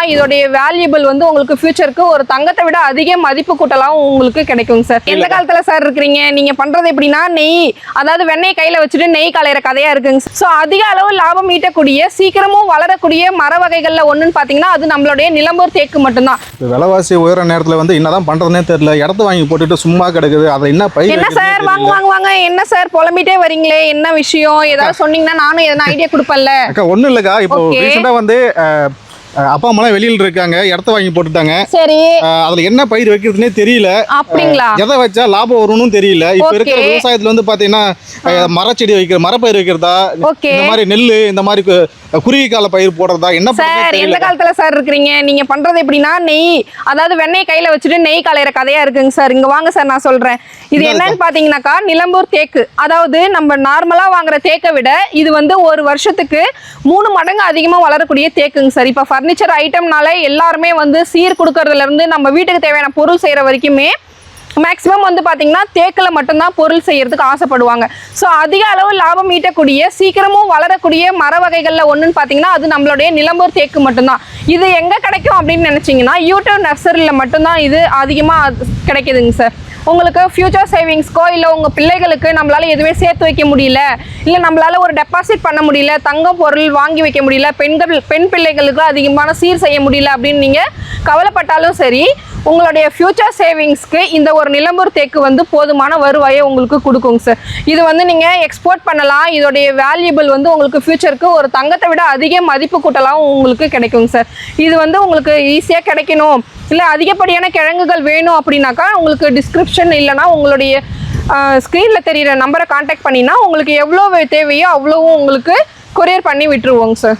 பண்ணலாம் இதோடைய வேல்யூபிள் வந்து உங்களுக்கு ஃபியூச்சருக்கு ஒரு தங்கத்தை விட அதிக மதிப்பு கூட்டலாம் உங்களுக்கு கிடைக்கும் சார் எந்த காலத்துல சார் இருக்கிறீங்க? நீங்க பண்றது எப்படின்னா நெய் அதாவது வெண்ணெய் கையில வச்சுட்டு நெய் கலையிற கதையா இருக்குங்க ஸோ அதிக அளவு லாபம் ஈட்டக்கூடிய சீக்கிரமும் வளரக்கூடிய மர வகைகள்ல ஒண்ணுன்னு பாத்தீங்கன்னா அது நம்மளுடைய நிலம்பூர் தேக்கு மட்டும்தான். விலைவாசி உயர நேரத்துல வந்து என்னதான் பண்றதுனே தெரியல. இடத்த வாங்கி போட்டுட்டு சும்மா கிடக்குது. அதை என்ன பயிர் என்ன சார் வாங்க. வாங்க வாங்க. என்ன சார் புலம்பிட்டே வரீங்களே. என்ன விஷயம்? ஏதாவது சொன்னீங்கன்னா நானும் எதனா ஐடியா கொடுப்பேன்ல. ஒண்ணும் இல்லக்கா. இப்போ Okay. ரீசெண்டா வந்து அப்பா அம்மாலாம் வெளியில இருக்காங்க. இடத்த வாங்கி போட்டுட்டாங்க. சரி. அதுல என்ன பயிர் வைக்கிறதுனே தெரியல. அப்படிங்களா? எதை வச்சா லாபம் வரும்னு தெரியல. இப்ப. இருக்கிற விவசாயத்துல வந்து பாத்தீங்கன்னா மரச்செடி வைக்கிற மரப்பயிர் வைக்கிறதா. இந்த மாதிரி நெல்லு இந்த மாதிரி குறுகிய கால பயிர் போடுறதா என்ன சார் எந்த காலத்துல சார் இருக்கிறீங்க? நீங்க பண்றது எப்படின்னா நெய் அதாவது வெண்ணெய் கையில வச்சுட்டு நெய் கலையிற கதையா இருக்குங்க சார். இங்க வாங்க சார் நான் சொல்றேன். இது என்னன்னு பாத்தீங்கன்னாக்கா நிலம்பூர் தேக்கு. அதாவது நம்ம நார்மலா வாங்குற தேக்கை விட இது வந்து ஒரு வருஷத்துக்கு மூணு மடங்கு அதிகமா வளரக்கூடிய தேக்குங்க சார். இப்ப ஃபர்னிச்சர் ஐட்டம்னால எல்லாருமே வந்து சீர் கொடுக்கறதுலேருந்து நம்ம வீட்டுக்கு தேவையான பொருள் செய்கிற வரைக்குமே மேக்ஸிமம் வந்து பார்த்தீங்கன்னா தேக்கில் மட்டும்தான் பொருள் செய்கிறதுக்கு ஆசைப்படுவாங்க. ஸோ அதிக அளவு லாபம் ஈட்டக்கூடிய சீக்கிரமும் வளரக்கூடிய மர வகைகளில் ஒன்றுன்னு பார்த்தீங்கன்னா அது நம்மளுடைய நிலம்பூர் தேக்கு மட்டும்தான். இது எங்கே கிடைக்கும் அப்படின்னு நினச்சிங்கன்னா யூடியூப் நர்சரியில் மட்டும்தான் இது அதிகமாக கிடைக்குதுங்க சார் உங்களுக்கு ஃபியூச்சர் சேவிங்ஸ்க்கோ இல்லை உங்கள் பிள்ளைகளுக்கு நம்மளால் எதுவுமே சேர்த்து வைக்க முடியல இல்லை நம்மளால் ஒரு டெபாசிட் பண்ண முடியல தங்கம் பொருள் வாங்கி வைக்க முடியல பெண்கள் பெண் பிள்ளைகளுக்கு அதிகமான சீர் செய்ய முடியல அப்படின்னு நீங்கள் கவலைப்பட்டாலும் சரி உங்களுடைய ஃபியூச்சர் சேவிங்ஸ்க்கு இந்த ஒரு நிலம்பூர் தேக்கு வந்து போதுமான வருவாயை உங்களுக்கு கொடுக்குங்க சார் இது வந்து நீங்கள் எக்ஸ்போர்ட் பண்ணலாம். இதோடைய வேல்யூபிள் வந்து உங்களுக்கு ஃபியூச்சருக்கு ஒரு தங்கத்தை விட அதிக மதிப்பு கூட்டலாம் உங்களுக்கு கிடைக்குங்க சார் இது வந்து உங்களுக்கு ஈஸியாக கிடைக்கணும். இல்லை அதிகப்படியான கிழங்குகள் வேணும் அப்படின்னாக்கா உங்களுக்கு டிஸ்கிரிப்ஷன் இல்லைன்னா உங்களுடைய ஸ்க்ரீனில் தெரிகிற நம்பரை காண்டாக்ட் பண்ணினா உங்களுக்கு எவ்வளோ தேவையோ அவ்வளோவும் உங்களுக்கு கொரியர் பண்ணி விட்டுருவோங்க சார்